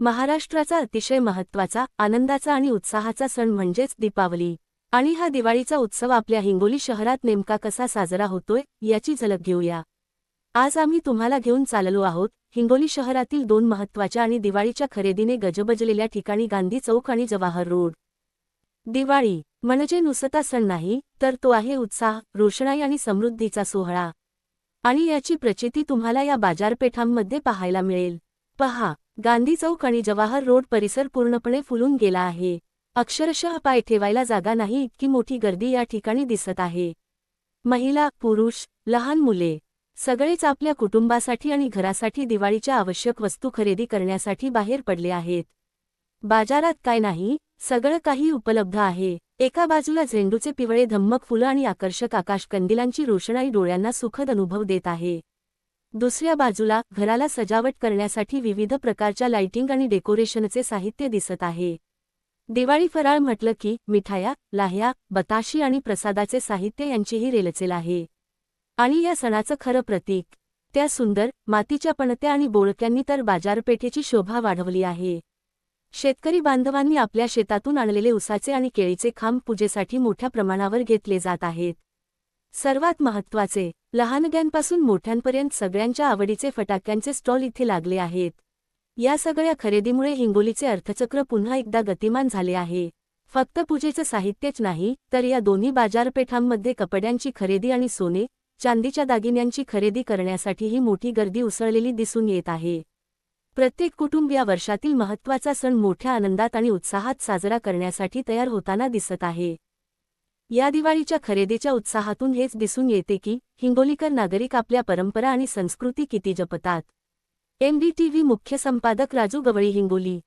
महाराष्ट्राचा अतिशय महत्त्वाचा आनंदाचा आणि उत्साहाचा सण म्हणजेच दीपावली. आणि हा दिवाळीचा उत्सव आपल्या हिंगोली शहरात नेमका कसा साजरा होतोय याची झलक घेऊया. आज आम्ही तुम्हाला घेऊन चाललो आहोत हिंगोली शहरातील दोन महत्त्वाच्या आणि दिवाळीच्या खरेदीने गजबजलेल्या ठिकाणी गांधी चौक आणि जवाहर रोड. दिवाळी म्हणजे नुसता सण नाही तर तो आहे उत्साह रोषणाई आणि समृद्धीचा सोहळा. आणि याची प्रचिती तुम्हाला या बाजारपेठांमध्ये पाहायला मिळेल. पहा गांधी चौक आणि जवाहर रोड परिसर पूर्णपणे फुलून गेला आहे. अक्षरशः पाय ठेवायला जागा नाही इतकी मोठी गर्दी या ठिकाणी दिसत आहे. महिला पुरुष लहान मुले सगळेच आपल्या कुटुंबासाठी आणि घरासाठी दिवाळीच्या आवश्यक वस्तू खरेदी करण्यासाठी बाहेर पडले आहेत. बाजारात काय नाही सगळं काही उपलब्ध आहे. एका बाजूला झेंडूचे पिवळे धम्मक फुलं आणि आकर्षक आकाशकंदिलांची रोषणाई डोळ्यांना सुखद अनुभव देत आहे. दुसऱ्या बाजूला घराला सजावट करण्यासाठी विविध प्रकारच्या लाइटिंग आणि डेकोरेशनचे साहित्य दिसत आहे. दिवाळी फराळ म्हटलं की मिठाया लाह्या बताशी आणि प्रसादाचे साहित्य यांचीही रेलचेल आहे. आणि या सणाचं खरं प्रतीक त्या सुंदर मातीच्या पणत्या आणि बोळक्यांनी तर बाजारपेठेची शोभा वाढवली आहे. शेतकरी बांधवांनी आपल्या शेतातून आणलेले उसाचे आणि केळीचे खांब पूजेसाठी मोठ्या प्रमाणावर घेतले जात आहेत. सर्वात महत्त्वाचे लहानग्यांपासून मोठ्यांपर्यंत सगळ्यांच्या आवडीचे फटाक्यांचे स्टॉल इथे लागले आहेत. या सगळ्या खरेदीमुळे हिंगोलीचे अर्थचक्र पुन्हा एकदा गतिमान झाले आहे. फक्त पूजेचं साहित्यच नाही तर या दोन्ही बाजारपेठांमध्ये कपड्यांची खरेदी आणि सोने चांदीच्या दागिन्यांची खरेदी करण्यासाठीही मोठी गर्दी उसळलेली दिसून येत आहे. प्रत्येक कुटुंब या वर्षातील महत्त्वाचा सण मोठ्या आनंदात आणि उत्साहात साजरा करण्यासाठी तयार होताना दिसत आहे. या दिवाळीच्या खरेदीच्या उत्साहातून हेच दिसून येते की हिंगोलीकर नागरिक आपल्या परंपरा आणि संस्कृती किती जपतात. एमडीटीव्ही मुख्य संपादक राजू गवळी हिंगोली.